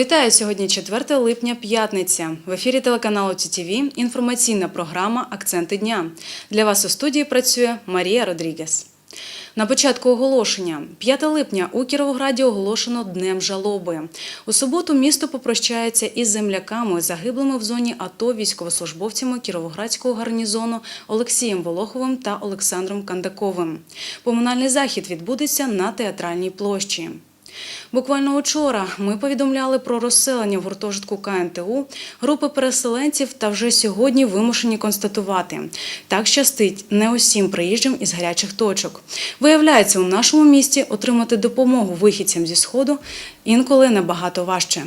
Вітаю сьогодні 4 липня, п'ятниця. В ефірі телеканалу ТІТІВІ інформаційна програма Акценти дня. Для вас у студії працює Марія Родрігес. На початку оголошення 5 липня у Кіровограді оголошено днем жалоби. У суботу місто попрощається із земляками, загиблими в зоні АТО військовослужбовцями Кіровоградського гарнізону Олексієм Волоховим та Олександром Кандаковим. Поминальний захід відбудеться на театральній площі. Буквально учора ми повідомляли про розселення в гуртожитку КНТУ групи переселенців та вже сьогодні вимушені констатувати. Так щастить не усім приїжджим із гарячих точок. Виявляється, у нашому місті отримати допомогу вихідцям зі сходу інколи набагато важче.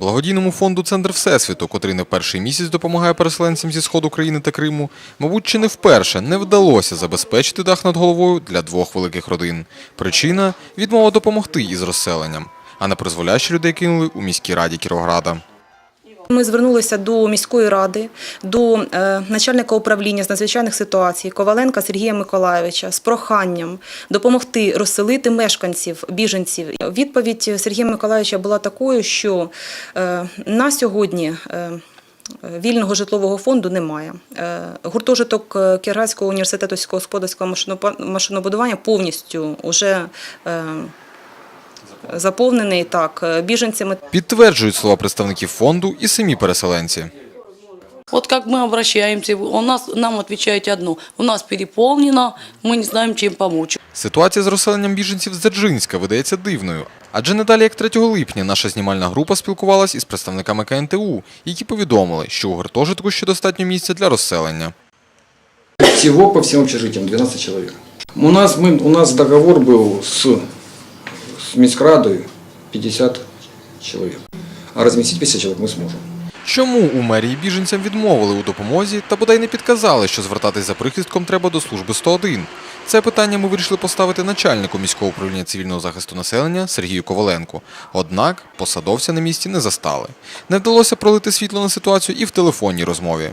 Благодійному фонду Центр Всесвіту, котрий не перший місяць допомагає переселенцям зі сходу країни та Криму, мабуть, чи не вперше не вдалося забезпечити дах над головою для двох великих родин. Причина відмова допомогти із розселенням, а на призволяще людей кинули у міській раді Кіровограда. Ми звернулися до міської ради, до е, начальника управління з надзвичайних ситуацій Коваленка Сергія Миколайовича з проханням допомогти розселити мешканців, біженців. Відповідь Сергія Миколайовича була такою, що е, на сьогодні. е, Вільного житлового фонду немає. Гуртожиток Кіровоградського університету сільськогосподарського машинобудування повністю вже заповнений так е, біженцями. Підтверджують слова представників фонду і самі переселенці. Вот как мы обращаемся, у нас, нам отвечаете одно, у нас переполнено, мы не знаем, чем помочь. Ситуація з розселенням біженців з Дзержинська видається дивною. Адже не далі як 3 липня наша знімальна група спілкувалась із представниками КНТУ, які повідомили, що у гуртожитку ще достатньо місця для розселення. Всего по всем общежитиям 12 человек. У нас, мы, у нас договор был с, с Минскрадой 50 человек. А разместить 50 человек мы сможем. Чому у мерії біженцям відмовили у допомозі та бодай не підказали, що звертатись за прихистком треба до служби 101? Це питання ми вирішили поставити начальнику міського управління цивільного захисту населення Сергію Коваленку. Однак посадовця на місці не застали. Не вдалося пролити світло на ситуацію і в телефонній розмові.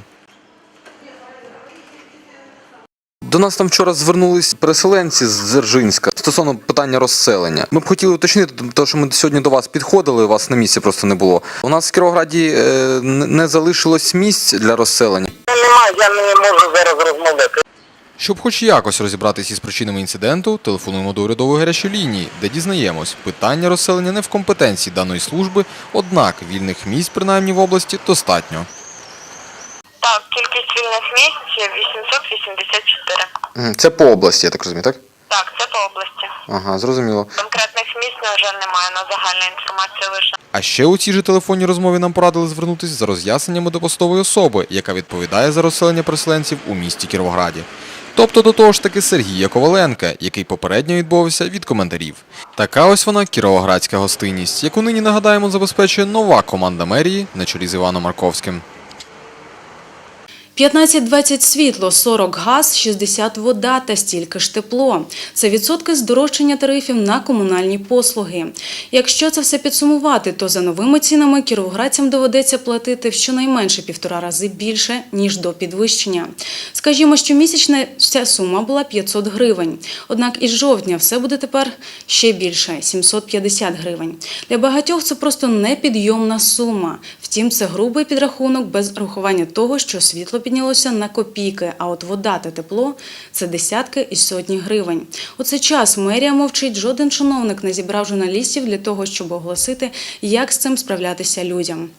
До нас там вчора звернулись переселенці з Дзержинська стосовно питання розселення. Ми б хотіли уточнити, тому що ми сьогодні до вас підходили, вас на місці просто не було. У нас в Кіровограді е, не не залишилось місць для розселення. Немає, я не можу зараз розмовляти. Щоб хоч якось розібратися із причинами інциденту, телефонуємо до урядової гарячої лінії, де дізнаємось, питання розселення не в компетенції даної служби, однак вільних місць, принаймні в області, достатньо. Кількість вільних місць 884. Це по області, я так розумію, так? Так, це по області. Ага, зрозуміло. Конкретних місць, на жаль, немає на загальна інформація лише. А ще у цій же телефонній розмові нам порадили звернутися за роз'ясненнями до постової особи, яка відповідає за розселення переселенців у місті Кіровограді. Тобто до того ж таки Сергія Коваленка, який попередньо відмовився від коментарів. Така ось вона кіровоградська гостинність, яку нині нагадаємо забезпечує нова команда мерії на чолі з Іваном Марковським. 15-20 світло, 40 газ, 60 вода та стільки ж тепло. Це відсотки здорожчання тарифів на комунальні послуги. Якщо це все підсумувати, то за новими цінами кіровоградцям доведеться платити щонайменше півтора рази більше, ніж до підвищення. Скажімо, що місячна ця сума була 500 гривень. Однак із жовтня все буде тепер ще більше 750 гривень. Для багатьох це просто непідйомна сума. Втім, це грубий підрахунок без рахування того, що світло піднялося на копійки, а от вода та тепло це десятки і сотні гривень. У цей час мерія мовчить, жоден чиновник не зібрав журналістів для того, щоб оголосити, як з цим справлятися людям.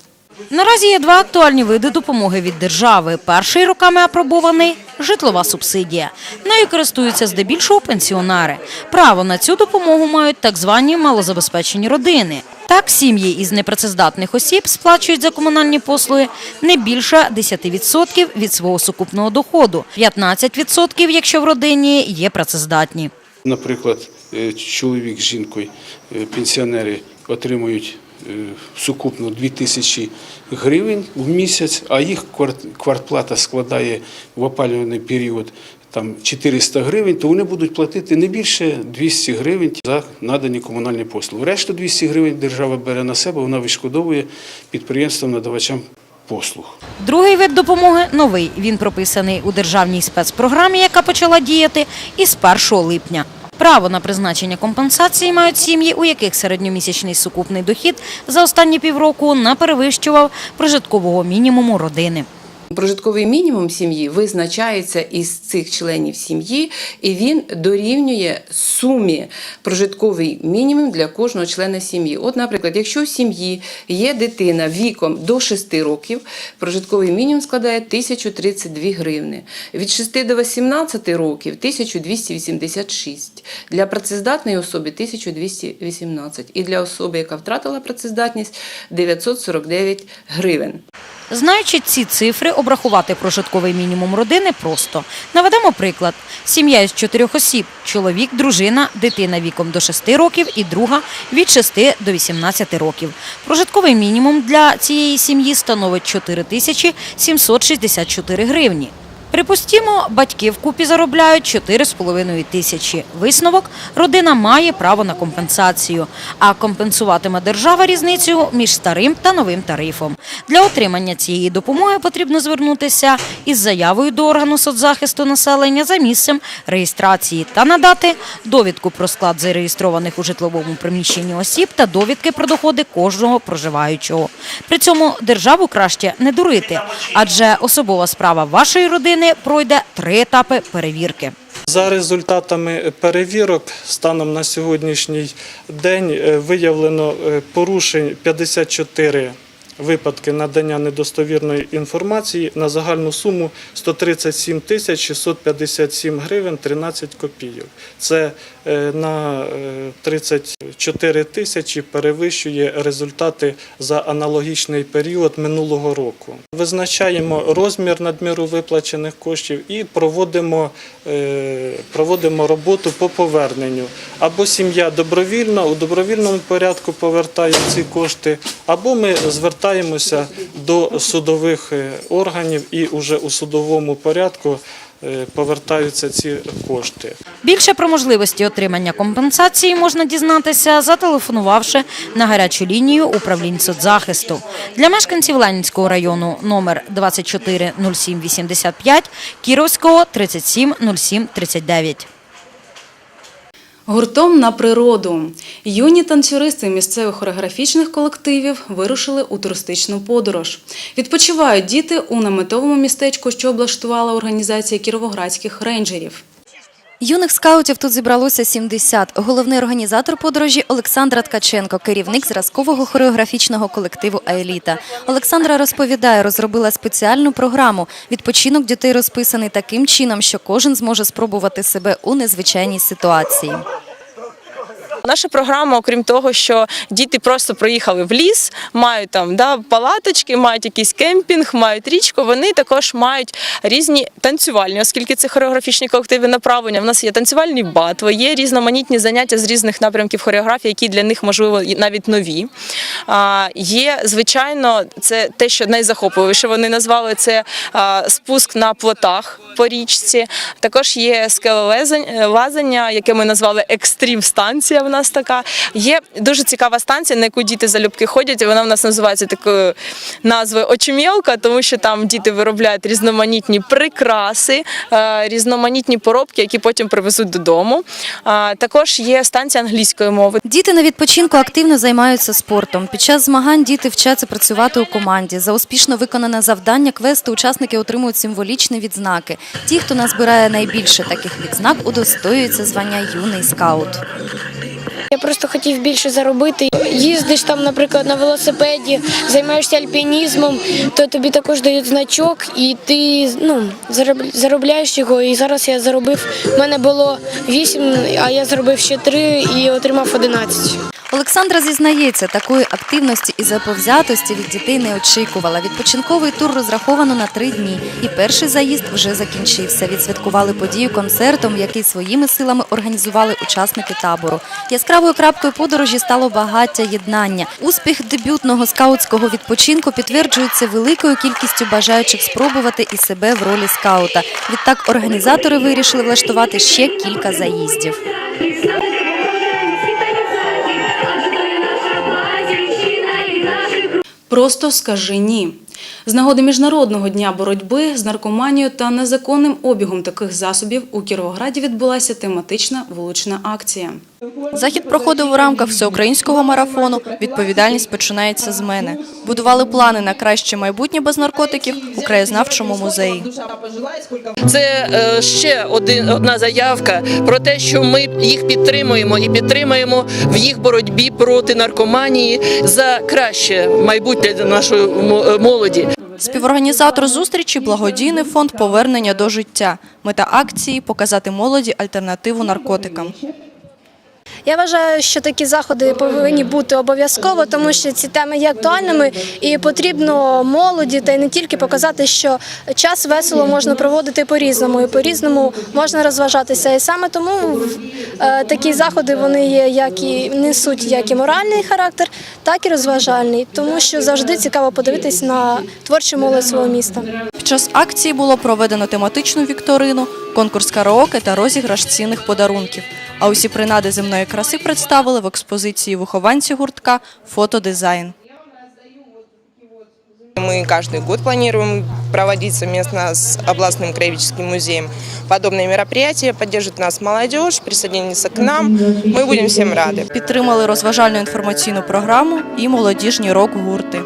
Наразі є два актуальні види допомоги від держави. Перший роками апробований – житлова субсидія. Нею користуються здебільшого пенсіонери. Право на цю допомогу мають так звані малозабезпечені родини. Так, сім'ї із непрацездатних осіб сплачують за комунальні послуги не більше 10% від свого сукупного доходу, 15% якщо в родині є працездатні. Наприклад, е, чоловік з жінкою, е, пенсіонери отримують е, сукупно 2 тисячі гривень в місяць, а їх кварт- квартплата складає в опалювальний період там 400 гривень, то вони будуть платити не більше 200 гривень за надані комунальні послуги. Решту 200 гривень держава бере на себе, вона відшкодовує підприємствам-надавачам послуг. Другий вид допомоги новий. Він прописаний у державній спецпрограмі, яка почала діяти із 1 липня. Право на призначення компенсації мають сім'ї, у яких середньомісячний сукупний дохід за останні півроку не перевищував прожиткового мінімуму родини. Прожитковий мінімум сім'ї визначається із цих членів сім'ї, і він дорівнює сумі прожитковий мінімум для кожного члена сім'ї. От, наприклад, якщо в сім'ї є дитина віком до 6 років, прожитковий мінімум складає 1032 гривни. Від 6 до 18 років 1286. Для працездатної особи 1218. І для особи, яка втратила працездатність 949 гривень. Знаючи ці цифри, обрахувати прожитковий мінімум родини просто. Наведемо приклад. Сім'я із чотирьох осіб – чоловік, дружина, дитина віком до 6 років і друга від 6 до 18 років. Прожитковий мінімум для цієї сім'ї становить 4 тисячі 764 гривні. Припустімо, батьки вкупі заробляють 4,5 тисячі. Висновок – родина має право на компенсацію, а компенсуватиме держава різницю між старим та новим тарифом. Для отримання цієї допомоги потрібно звернутися із заявою до органу соцзахисту населення за місцем реєстрації та надати довідку про склад зареєстрованих у житловому приміщенні осіб та довідки про доходи кожного проживаючого. При цьому державу краще не дурити, адже особова справа вашої родини пройде три етапи перевірки. За результатами перевірок станом на сьогоднішній день е, виявлено е, порушень 54 випадки надання недостовірної інформації на загальну суму 137 тисяч 657 гривень 13 копійок. Це е, на е, 34 тисячі перевищує результати за аналогічний період минулого року. Визначаємо розмір надміру виплачених коштів і проводимо, е, проводимо роботу по поверненню. Або сім'я добровільно у добровільному порядку повертає ці кошти, або ми звертаємося до судових е, органів і вже у судовому порядку е, повертаються ці кошти. Більше про можливості отримання компенсації можна дізнатися, зателефонувавши на гарячу лінію управлінь соцзахисту. Для мешканців Ленінського району номер 240785, Кіровського 370739. Гуртом на природу юні танцюристи місцевих хореографічних колективів вирушили у туристичну подорож. Відпочивають діти у наметовому містечку, що облаштувала організація кіровоградських рейнджерів. Юних скаутів тут зібралося 70. Головний організатор подорожі Олександра Ткаченко, керівник зразкового хореографічного колективу Аеліта. Олександра розповідає, розробила спеціальну програму. Відпочинок дітей розписаний таким чином, що кожен зможе спробувати себе у незвичайній ситуації. Наша програма, окрім того, що діти просто приїхали в ліс, мають там да, палаточки, мають якийсь кемпінг, мають річку. Вони також мають різні танцювальні, оскільки це хореографічні колективи направлення. У нас є танцювальні батви, є різноманітні заняття з різних напрямків хореографії, які для них можливо навіть нові. А, є, звичайно, це те, що найзахопливіше. Вони назвали це спуск на плотах по річці. Також є скелелазання, яке ми назвали екстрім станція. В нас така є дуже цікава станція, на яку діти залюбки ходять. Вона в нас називається такою назвою очумілка, тому що там діти виробляють різноманітні прикраси, е, різноманітні поробки, які потім привезуть додому. А, Також є станція англійської мови. Діти на відпочинку активно займаються спортом. Під час змагань діти вчаться працювати у команді. За успішно виконане завдання квесту учасники отримують символічні відзнаки. Ті, хто назбирає найбільше таких відзнак, удостоюються звання юний скаут. Я просто хотів більше заробити. Їздиш там, наприклад, на велосипеді, займаєшся альпінізмом, то тобі також дають значок, і ти ну, зароб- заробляєш його. І зараз я заробив. У мене було 8, а я заробив ще 3 і отримав 11. Олександра зізнається, такої активності і заповзятості від дітей не очікувала. Відпочинковий тур розраховано на три дні, і перший заїзд вже закінчився. Відсвяткували подію концертом, який своїми силами організували учасники табору. Яскравою крапкою подорожі стало багаття єднання. Успіх дебютного скаутського відпочинку підтверджується великою кількістю бажаючих спробувати і себе в ролі скаута. Відтак організатори вирішили влаштувати ще кілька заїздів. Просто скажи ні. З нагоди Міжнародного дня боротьби з наркоманією та незаконним обігом таких засобів у Кіровограді відбулася тематична вулична акція. Захід проходив у рамках всеукраїнського марафону. Відповідальність починається з мене. Будували плани на краще майбутнє без наркотиків у краєзнавчому музеї. Це е, ще одна заявка про те, що ми їх підтримуємо і підтримуємо в їх боротьбі проти наркоманії за краще майбутнє для нашої е, молоді. Співорганізатор зустрічі благодійний фонд повернення до життя. Мета акції показати молоді альтернативу наркотикам. Я вважаю, що такі заходи повинні бути обов'язково, тому що ці теми є актуальними і потрібно молоді та й не тільки показати, що час весело можна проводити по-різному, і по-різному можна розважатися. І саме тому е, такі заходи вони є як і несуть як і моральний характер, так і розважальний, тому що завжди цікаво подивитись на творчу молодь свого міста Під час акції було проведено тематичну вікторину, конкурс караоке та розіграш цінних подарунків. А усі принади земної краси представили в експозиції вихованці гуртка «Фотодизайн». Мы каждый год планируем проводить совместно с областным краеведческим музеем подобные мероприятия. Поддержит нас молодежь, присоединится к нам. Мы будем всем рады. Підтримали розважальну інформаційну програму і молодіжні рок-гурти.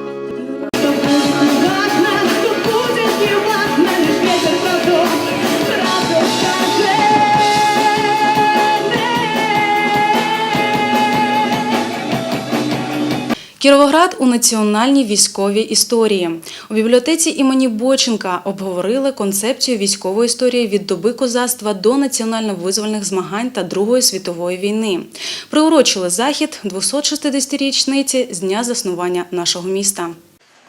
Кіровоград у національній військовій історії. У бібліотеці імені Боченка обговорили концепцію військової історії від доби козацтва до національно-визвольних змагань та Другої світової війни. Приурочили захід 260-річниці з дня заснування нашого міста.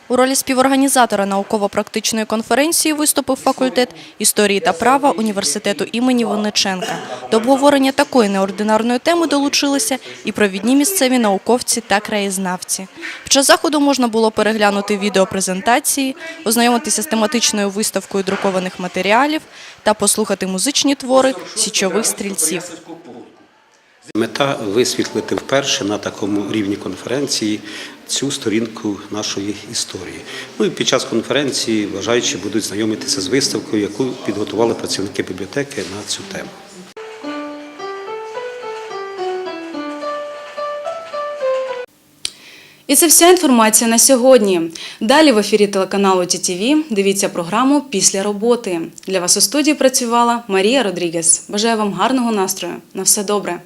У ролі співорганізатора науково-практичної конференції виступив факультет історії та права університету імені Винниченка. До обговорення такої неординарної теми долучилися і провідні місцеві науковці та краєзнавці. Під час заходу можна було переглянути відеопрезентації, ознайомитися з тематичною виставкою друкованих матеріалів та послухати музичні твори січових стрільців. Мета висвітлити вперше на такому рівні конференції цю сторінку нашої історії. Ну і під час конференції бажаючі будуть знайомитися з виставкою, яку підготували працівники бібліотеки на цю тему. І це вся інформація на сьогодні. Далі в ефірі телеканалу ТІТІВІ дивіться програму після роботи. Для вас у студії працювала Марія Родрігес. Бажаю вам гарного настрою. На все добре.